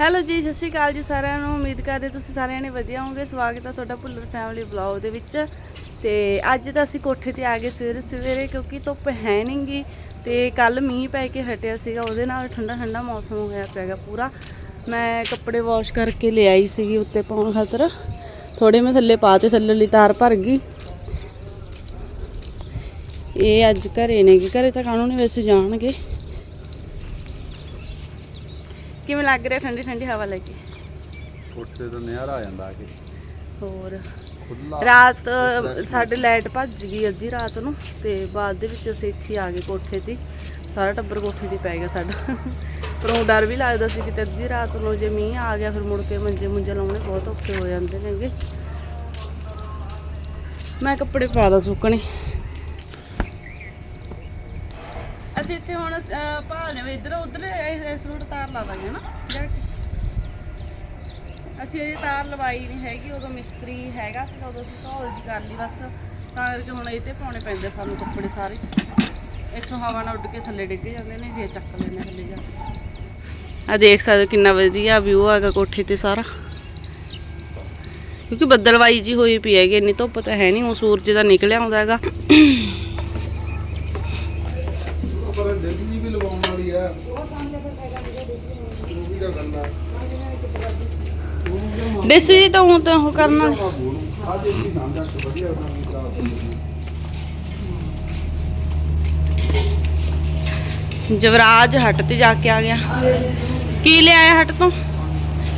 Hello ਜੀ, ਸਤਿ ਸ਼੍ਰੀ ਅਕਾਲ ਜੀ ਸਾਰਿਆਂ ਨੂੰ। ਉਮੀਦ ਕਰਦੇ ਤੁਸੀਂ ਸਾਰਿਆਂ ਨੇ ਵਧੀਆ ਹੋਵੋਗੇ। ਸਵਾਗਤ ਹੈ ਤੁਹਾਡਾ ਭੁੱਲਰ ਫੈਮਿਲੀ ਬਲੌਗ ਦੇ ਵਿੱਚ। ਤੇ ਅੱਜ ਤਾਂ ਅਸੀਂ ਕੋਠੇ ਤੇ ਆ ਗਏ ਸਵੇਰੇ ਸਵੇਰੇ ਕਿਉਂਕਿ ਧੁੱਪ ਹੈ ਨਹੀਂਗੀ ਤੇ ਕੱਲ ਮੀਂਹ ਪੈ ਕੇ ਹਟਿਆ ਸੀਗਾ। ਉਹਦੇ ਨਾਲ ਠੰਡਾ ਠੰਡਾ ਮੌਸਮ ਹੋਇਆ ਪਿਆਗਾ ਪੂਰਾ। ਮੈਂ ਕੱਪੜੇ ਵਾਸ਼ ਕਰਕੇ ਲਿਆਈ ਸੀਗੀ ਉੱਤੇ ਪਾਉਣ ਖਾਤਰ। ਥੋੜੇ ਮੈਂ ਥੱਲੇ ਪਾਤੇ ਥੱਲੇ ਲਈ ਤਾਰ ਭਰ ਗਈ। ਇਹ ਅੱਜ ਘਰੇ ਨੇ ਕਿ ਘਰੇ ਤਾਂ ਕਾਹਨੂੰ ਨਹੀਂ ਵੈਸੇ ਜਾਣਗੇ। ਕਿਵੇਂ ਲੱਗ ਰਿਹਾ ਠੰਡੀ ਠੰਡੀ ਹਵਾ ਲੈ ਕੇ? ਉੱਥੇ ਤੋਂ ਨਜ਼ਾਰਾ ਆ ਜਾਂਦਾ ਆ ਕੇ। ਹੋਰ। ਖੁੱਲਾ ਰਾਤ ਸਾਡੇ ਲਾਈਟ ਭੱਜ ਗਈ ਅੱਧੀ ਰਾਤ ਨੂੰ ਤੇ ਬਾਅਦ ਦੇ ਵਿੱਚ ਅਸੀਂ ਇੱਥੇ ਆ ਗਏ ਕੋਠੇ ਤੇ। ਸਾਰਾ ਟੱਬਰ ਕੋਠੇ ਤੇ ਪੈ ਗਿਆ ਸਾਡਾ। ਪਰ ਉਹ ਡਰ ਵੀ ਲੱਗਦਾ ਸੀ ਕਿ ਅੱਧੀ ਰਾਤ ਨੂੰ ਜੇ ਮੀਂਹ ਆ ਗਿਆ ਫਿਰ ਮੁੜ ਕੇ ਮੰਜੇ ਮੁੰਜੇ ਲਾਉਣੇ ਬਹੁਤ ਔਖੇ ਹੋ ਜਾਂਦੇ ਨੇਗੇ। ਮੈਂ ਕੱਪੜੇ ਪਾ ਦਾ ਸੁੱਕਣੇ। ਅਸੀਂ ਇੱਥੇ ਹੁਣ ਅਹ, ਭਾਲਦੇ ਵੇ ਇੱਧਰ ਉੱਧਰ ਇਸ ਇਸ ਰੂਟ ਤਾਰ ਲਾ ਦਾਂਗੇ ਨਾ ਜਾ ਕੇ। ਅਸੀਂ ਅਜੇ ਤਾਰ ਲਵਾਈ ਨਹੀਂ ਹੈਗੀ ਉਦੋਂ ਮਿਸਤਰੀ ਹੈਗਾ ਸੀ ਉਦੋਂ ਅਸੀਂ ਧੌਲ ਜੀ ਕਰ ਲਈ ਬਸ। ਤਾਂ ਕਰਕੇ ਹੁਣ ਇਹ ਤੇ ਪਾਉਣੇ ਪੈਂਦੇ ਸਾਨੂੰ ਕੱਪੜੇ ਸਾਰੇ। ਇੱਥੋਂ ਹਵਾ ਨਾਲ ਉੱਡ ਕੇ ਥੱਲੇ ਡਿੱਗ ਜਾਂਦੇ ਨੇ ਫੇਰ ਚੱਕ ਲੈਣੇ ਥੱਲੇ ਜਾ ਕੇ। ਆ ਦੇਖ ਸਕਦੇ ਹੋ ਕਿੰਨਾ ਵਧੀਆ ਵਿਊ ਹੈਗਾ ਕੋਠੇ ਤੇ ਸਾਰਾ। ਕਿਉਂਕਿ ਬੱਦਲਵਾਈ ਜੀ ਹੋਈ ਪਈ ਹੈਗੀ ਇੰਨੀ ਧੁੱਪ ਤਾਂ ਹੈ ਨਹੀਂ ਉਹ ਸੂਰਜ ਦਾ ਨਿਕਲਿਆ ਆਉਂਦਾ ਹੈਗਾ ਉਹ ਪਰ ਦਿੱਲੀ ਵੀ ਲਵਾਉਣ ਵਾਲੀ ਆ ਉਹ ਵੀ ਤਾਂ ਉਹ ਤਾਂ ਉਹ ਕਰਨਾ। ਜਵਰਾਜ ਹੱਟ ਤੇ ਜਾ ਕੇ ਆ ਗਿਆ। ਕੀ ਲੈ ਆਇਆ ਹੱਟ ਤੋਂ?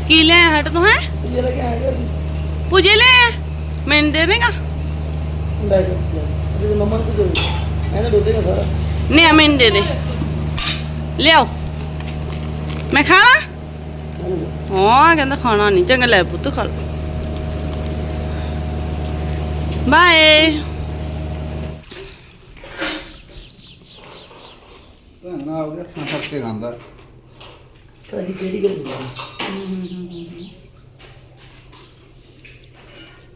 ਕੀ ਲੈ ਆਇਆ ਹੱਟ ਤੋਂ ਹੈ? ਪੁਜੇ ਲੈ ਆਇਆ ਮੈਨੂੰ ਦੇ ਦੇਗਾ? ਨਹੀਂ ਮੈਨੂੰ ਦੇ ਦੇ। ਲਿਆਓ। ਮੈਂ ਖਾ ਲਾ? ਹਾਂ ਕਹਿੰਦਾ ਖਾਣਾ ਨਹੀਂ ਚੰਗਾ ਲੈ ਪੁੱਤ ਖਾ ਲਾ। ਬਾਏ ਭੈਣਾ ਉਹਦੇ ਹੱਥਾਂ ਫੜ ਕੇ ਖਾਂਦਾ। ਸਾਡੀ ਕਿਹੜੀ ਗੱਲ ਹੈ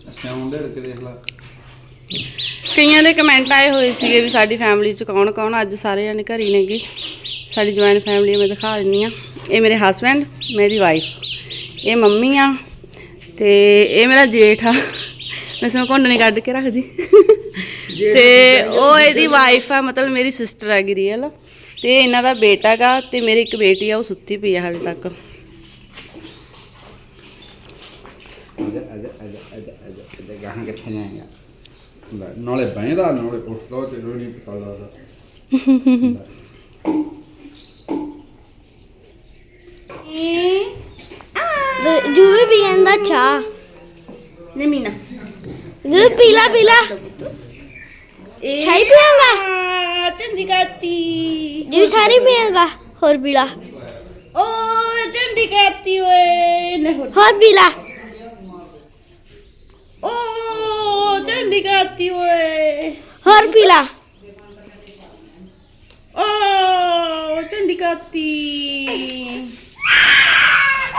ਅੱਛਾ ਮੁੰਡੇ ਕੇ ਦੇਖ ਲਾ। ਕਈਆਂ ਦੇ ਕਮੈਂਟ ਆਏ ਹੋਏ ਸੀਗੇ ਵੀ ਸਾਡੀ ਫੈਮਿਲੀ ਚ ਕੌਣ ਕੌਣ ਅੱਜ ਸਾਰੇ ਜਾਣੇ ਘਰ ਹੀ ਨੇਗੇ। ਸਾਡੀ ਜੁਆਇੰਟ ਫੈਮਿਲੀ ਮੈਂ ਦਿਖਾ ਦਿੰਨੀ ਆ। ਇਹ ਮੇਰੇ ਹਸਬੈਂਡ ਮੇਰੀ ਵਾਈਫ ਇਹ ਮੰਮੀ ਆ ਤੇ ਇਹ ਮੇਰਾ ਜੇਠ ਆ। ਮੈਂ ਨੂੰ ਘੁੰਡ ਨਹੀਂ ਕੱਢ ਕੇ ਰੱਖਦੀ। ਤੇ ਉਹ ਇਹਦੀ ਵਾਈਫ ਆ ਮਤਲਬ ਮੇਰੀ ਸਿਸਟਰ ਹੈਗੀ ਰੀਅਲ ਤੇ ਇਹਨਾਂ ਦਾ ਬੇਟਾ ਗਾ ਤੇ ਮੇਰੀ ਇੱਕ ਬੇਟੀ ਆ ਉਹ ਸੁੱਤੀ ਪਈ ਆ ਹਾਲੇ ਤੱਕ। ਗਾਹਾਂ ਕਿੱਥੇ ਜਾਏਗਾ ਨਾਲੇ ਬਹਿੰਦਾ ਨਾਲੇ ਉੱਠਦਾ ਤੇ ਨਹੀਂ ਪਤਾ ਲੱਗਦਾ। ਜੂਵੇ ਵੀ ਆਂਦਾ ਚਾਹ ਨਹੀਂ ਮੀਨਾ ਜੂਵੇ ਪੀਲਾ ਪੀਲਾ ਇਹ ਚਾਹ ਪੀਆਂਗਾ ਆ, ਚੰਦੀ ਕਾਤੀ ਜੂਵੇ ਸਾਰੀ ਪੀਆਂਗਾ ਹੋਰ ਪੀਲਾ ਓ ਚੰਡੀ ਕਾਤੀ ਓਏ ਨੇ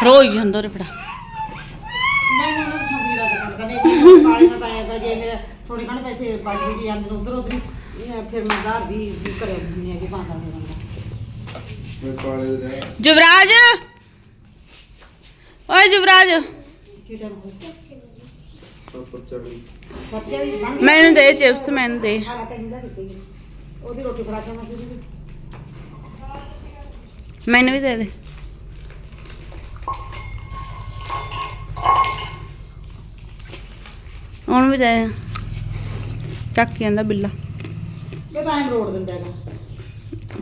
ਰੋਈ ਜਾਂਦਾ ਰੇ ਫੜਾ। ਥੋੜੇ ਘਣ ਪੈਸੇ ਬਚ ਵੀ ਜਾਂਦੇ ਨੇ ਉਧਰ ਉਧਰ ਫਿਰ ਮੈਂ ਘਰ ਵੀ ਵੀ ਕਰੇ ਹੁੰਦੀ ਹੈ ਕਿ ਪਾਉਂਦਾ ਸੀ ਬੰਦਾ। ਮੈਂ ਕਾਲੇ ਦੇ ਜੁਵਰਾਜ! ਓਏ ਜੁਵਰਾਜ! ਉੱਪਰ ਚੜੀ ਬੱਚੇ ਬਣ ਮੈਨੂੰ ਦੇ ਚਿਪਸ ਮੈਨੂੰ ਦੇ। ਦਿੱਤੀ ਉਹਦੀ ਰੋਟੀ ਫੜਾ ਕੇ ਮੈਂ ਮੈਨੂੰ ਵੀ ਦੇ ਦੇ। ਉਹਨੂੰ ਵੀ ਦੇ। ਚੱਕ ਕੇ ਆਂਦਾ ਬਿੱਲਾ। ਇਹ ਟਾਈਮ ਰੋੜ ਦਿੰਦਾ ਹੈਗਾ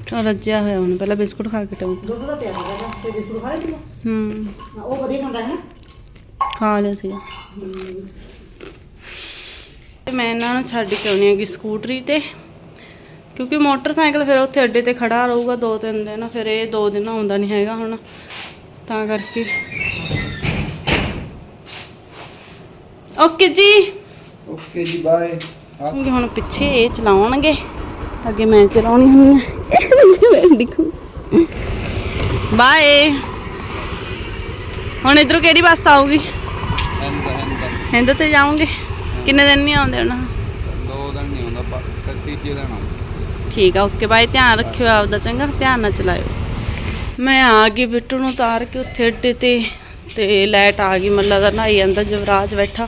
ਚਾ ਰੱਜਿਆ ਹੋਇਆ ਉਹਨੇ ਪਹਿਲਾਂ ਬਿਸਕੁਟ ਖਾ ਕੇ ਟਾਉ ਦੁੱਧ ਦਾ ਪਿਆ ਹੈਗਾ ਤੇ ਬਿਸਕੁਟ ਖਾ ਲਿਆ ਹੂੰ ਉਹ ਵਧੀਆ ਖਾਂਦਾ ਹੈ ਨਾ? ਖਾ ਲਿਆ ਸੀਗਾ। ਤੇ ਮੈਂ ਇਹਨਾਂ ਨੂੰ ਛੱਡ ਕੇ ਆਉਣੀ ਹੈਗੀ ਸਕੂਟਰੀ ਤੇ ਕਿਉਂਕਿ ਮੋਟਰਸਾਈਕਲ ਫਿਰ ਉੱਥੇ ਅੱਡੇ ਤੇ ਖੜਾ ਰਹੂਗਾ ਦੋ ਤਿੰਨ ਦਿਨ ਫਿਰ ਇਹ ਦੋ ਦਿਨ ਆਉਂਦਾ ਨਹੀਂ ਹੈਗਾ ਹੁਣ ਤਾਂ ਕਰਕੇ। ਓਕੇ ਜੀ। ਓਕੇ ਜੀ ਬਾਏ। ਕਿਉਂਕਿ ਹੁਣ ਪਿੱਛੇ ਇਹ ਚਲਾਉਣਗੇ। ਅੱਗੇ ਮੈਂ ਚਲਾਉਣੀ ਹੁੰਦੀ ਆ। ਦਿਖੂ ਬਾਏ। ਹੁਣ ਇਧਰੋਂ ਕਿਹੜੀ ਬੱਸ ਆਊਗੀ? ਹੈਂਦਾ ਹੈਂਦਾ ਹਿੰਦ ਤੇ ਜਾਓਗੇ ਕਿੰਨੇ ਦਿਨ ਨਹੀਂ ਆਉਂਦੇ ਹੁਣ? ਦੋ ਦਿਨ ਨਹੀਂ ਹੁੰਦਾ ਪਰ ਤੀਜੇ ਦਿਨ ਆਉਂਦਾ। ਠੀਕ ਆ ਓਕੇ ਬਾਏ। ਧਿਆਨ ਰੱਖਿਓ ਆਪਦਾ ਚੰਗਾ। ਧਿਆਨ ਨਾਲ ਚਲਾਇਓ। ਮੈਂ ਆ ਗਈ ਬਿੱਟੂ ਨੂੰ ਉਤਾਰ ਕੇ ਉੱਥੇ ਅੱਡੇ ਤੇ। ਤੇ ਲਾਈਟ ਆ ਗਈ ਮੱਲਾ ਦਾ ਨਹਾਈ ਜਾਂਦਾ ਜਵਰਾਜ ਬੈਠਾ।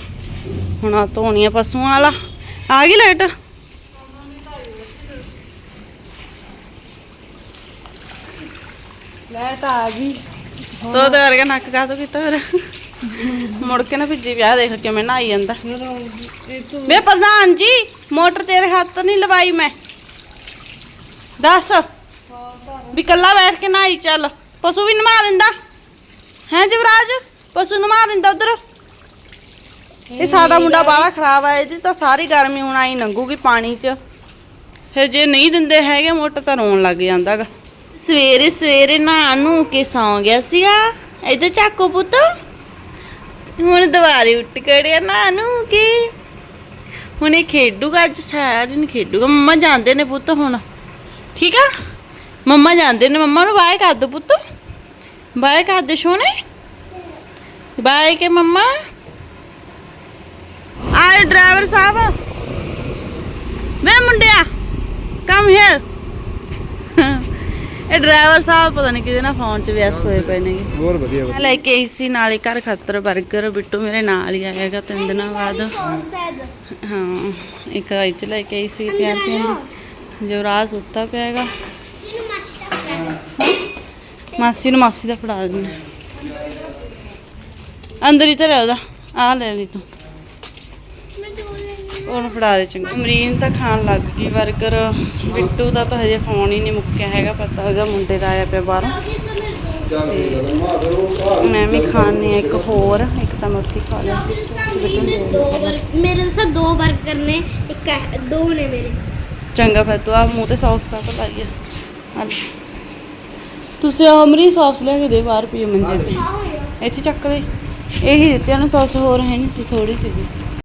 ਹੁਣ ਆ ਧੋਣੀਆਂ ਪਸ਼ੂਆਂ ਵਾਲਾ। ਆ ਗਈ ਲਾਈਟ? ਲਾਈਟ ਆ ਗਈ। ਤੋ ਤੇ ਕਰਕੇ ਨੱਕ ਕਾ ਕੀਤਾ ਫਿਰ? ਮੁੜ ਕੇ ਨਾ ਭਿੱਜੀ ਵਿਆਹ ਦੇਖ ਕੇ ਮੈਂ ਨਹਾਈ ਜਾਂਦਾ। ਵੇ ਪ੍ਰਧਾਨ ਜੀ ਮੋਟਰ ਤੇਰੇ ਹੱਥ ਨਹੀਂ ਲਵਾਈ ਮੈਂ। ਦੱਸ ਵੀ ਕੱਲਾ ਬੈਠ ਕੇ ਨਹਾਈ ਚੱਲ। ਪਸ਼ੂ ਵੀ ਨਮਾ ਦਿੰਦਾ। ਹੈ ਜਵਰਾਜ? ਪਸ਼ੂ ਨਮਾ ਦਿੰਦਾ ਉਧਰ। ਇਹ ਸਾਡਾ ਮੁੰਡਾ ਬਾਲਾ ਖਰਾਬ ਆ ਇਹਦੀ ਤਾਂ ਸਾਰੀ ਗਰਮੀ ਹੁਣ ਆਈ ਲੰਘੂਗੀ ਪਾਣੀ 'ਚ। ਫਿਰ ਜੇ ਨਹੀਂ ਦਿੰਦੇ ਹੈਗੇ ਮੋਟਰ ਤਾਂ ਰੋਣ ਲੱਗ ਜਾਂਦਾਗਾ। ਸਵੇਰੇ ਸਵੇਰੇ ਨਹਾ ਨੂੰ ਕੇ ਸੌਂ ਗਿਆ ਸੀਗਾ ਇੱਧਰ ਚੱਕੋ ਪੁੱਤ। ਹੁਣ ਦੁਬਾਰੇ ਉੱਠ ਕੜਿਆ ਨਹਾ ਨੂੰ ਕੇ? ਹੁਣ ਇਹ ਖੇਡੂਗਾ ਅੱਜ ਸਾਰਾ ਦਿਨ ਖੇਡੂਗਾ। ਮੰਮਾ ਜਾਂਦੇ ਨੇ ਪੁੱਤ ਹੁਣ। ਠੀਕ ਆ? ਮੰਮਾ ਜਾਂਦੇ ਨੇ। ਮੰਮਾ ਨੂੰ ਬਾਏ ਕਰ ਦੋ ਪੁੱਤ। ਬਾਏ ਕਰ ਦੇ ਸੋਹਣੇ। ਬਾਏ ਕੇ ਮੰਮਾ। ਆਏ ਡਰਾਈਵਰ ਸਾਹਿਬ। ਵੇ ਮੁੰਡਿਆ ਕਮ ਹੇਅਰ ਇਹ ਡਰਾਈਵਰ ਸਾਹਿਬ ਪਤਾ ਨਹੀਂ ਕਿਹਦੇ ਨਾਲ ਫੋਨ 'ਚ ਵਿਅਸਤ ਹੋਏ ਪਏ ਨੇ। ਹੋਰ ਵਧੀਆ ਮੈਂ ਲੈ ਕੇ ਆਈ ਸੀ ਨਾਲੇ ਘਰ ਖਾਤਰ 버ਗਰ ਬਿੱਟੂ ਮੇਰੇ ਨਾਲ ਹੀ ਆਏਗਾ ਤਿੰਨ ਦਿਨਾਂ ਬਾਅਦ। ਹਾਂ ਇੱਕ ਆਈ ਚ ਲੈ ਕੇ ਆਈ ਸੀ ਪਿਆਰ ਪਿਆਰ ਜਵਰਾਜ ਸੁੱਤਾ ਪਿਆ ਹੈਗਾ। ਮਾਸੀ ਨੂੰ ਮਾਸੀ ਦਾ ਫੜਾ ਦਿੰਦੇ। ਅੰਦਰ ਹੀ ਤੇ ਰਹਿ ਉਹਦਾ ਆ ਲੈ ਲਈ ਤੂੰ। ਉਹਨੂੰ ਫੜਾ ਦੇ ਚੰਗਾ। ਅਮਰੀਨ ਤਾਂ ਖਾਣ ਲੱਗ ਗਈ 버ਗਰ ਬਿੱਟੂ ਦਾ ਤਾਂ ਹਜੇ ਫੋਨ ਹੀ ਨਹੀਂ ਮੁੱਕਿਆ ਹੈਗਾ ਪਤਾ ਉਹਦਾ ਮੁੰਡੇ ਦਾ ਆਇਆ ਪਿਆ ਬਾਹਰੋਂ। ਮੈਂ ਵੀ ਖਾਣੀ ਇੱਕ ਹੋਰ ਇੱਕ ਤਾਂ ਮੈਂ ਉੱਥੇ ਖਾ ਲਿਆ। ਮੇਰੇ ਸਾਥ ਦੋ ਬਰਗਰ ਨੇ ਇੱਕ ਦੋ ਨੇ ਮੇਰੇ। ਚੰਗਾ ਫਿਰ ਤੂੰ ਆ ਮੂੰਹ ਤੇ ਸੌਸ ਪਾ ਕੇ ਲਾਈ ਆ। ਆ ਲੈ। ਤੁਸੀਂ ਅਮਰੀ ਸੌਸ ਲੈ ਕੇ ਦੇ ਬਾਹਰ ਪੀਓ ਮੰਜੇ ਤੇ। ਇੱਥੇ ਚੱਕ ਲੈ। ਇਹੀ ਦਿੱਤੇ ਉਹਨੇ ਸੌਸ ਹੋਰ ਹੈ ਨਹੀਂ ਸੀ ਥੋੜੀ ਸੀ